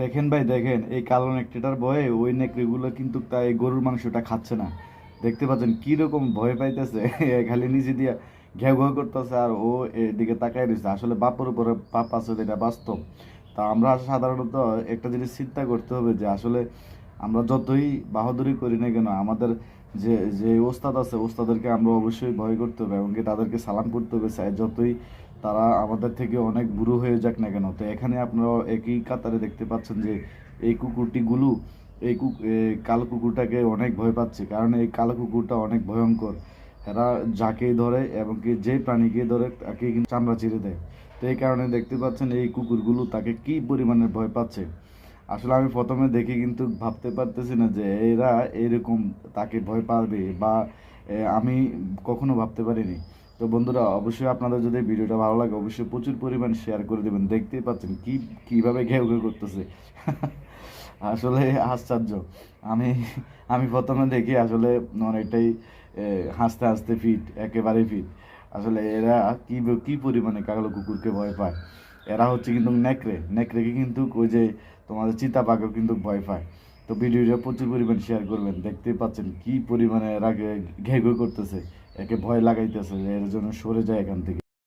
দেখেন ভাই, দেখেন, এই কালো নেকটেটার ভয়ে ওই নেকড়িগুলো কিন্তু তাই গরুর মাংসটা খাচ্ছে না। দেখতে পাচ্ছেন কীরকম ভয় পাইতেছে খালি নিজে দিয়ে ঘেউ ঘেউ করতেছে আর ও এদিকে তাকাই রয়েছে আসলে বাপের উপরে পাপ আছে এটা বাস্তব। তা আমরা সাধারণত একটা জিনিস চিন্তা করতে হবে যে আসলে আমরা যতই বাহাদুরি করি না কেন, আমাদের যে যে ওস্তাদ আছে, ওস্তাদেরকে আমরা অবশ্যই ভয় করতে হবে এবং কি তাদেরকে সালাম করতে হবে যতই তারা আমাদের থেকে অনেক বুড়ো হয়ে যাক না কেন। তো এখানে আপনারা একই কাতারে দেখতে পাচ্ছেন যে, এই কুকুরটি গুলু এই কালো কুকুরটাকে অনেক ভয় পাচ্ছে। কারণ এই কালো কুকুরটা অনেক ভয়ঙ্কর। এরা যাকেই ধরে এবং কি যে প্রাণীকে ধরে তাকে কিন্তু চামড়া চিরে দেয়। তো এই কারণে দেখতে পাচ্ছেন এই কুকুরগুলো তাকে কি পরিমাণে ভয় পাচ্ছে। আসলে আমি প্রথমে দেখে কিন্তু ভাবতে পারতেছি না যে এরা এরকম তাকে ভয় পাবে বা আমি কখনো ভাবতে পারিনি। তো বন্ধুরা, অবশ্যই আপনাদের যদি ভিডিওটা ভালো লাগে, অবশ্যই প্রচুর পরিমাণ শেয়ার করে দেবেন। দেখতেই পাচ্ছেন কি, কীভাবে ঘেউ ঘেউ করতেছে। আসলে আশ্চর্য। আমি আমি প্রথমে দেখি আসলে অনেকটাই হাসতে হাসতে ফিট একেবারে ফিট আসলে এরা কি কি পরিমাণে কালো কুকুরকে ভয় পায়। এরা হচ্ছে কিন্তু নেকড়ে। নেকড়েকে কিন্তু ওই যে তোমাদের চিতা পাকেও কিন্তু ভয় পায়। তো ভিডিওটা প্রচুর পরিমাণ শেয়ার করবেন। দেখতে পাচ্ছেন কি পরিমাণে এরা ঘে করতেছে। একে ভয় লাগাইতেছে এর জন্য সরে যায় এখান থেকে।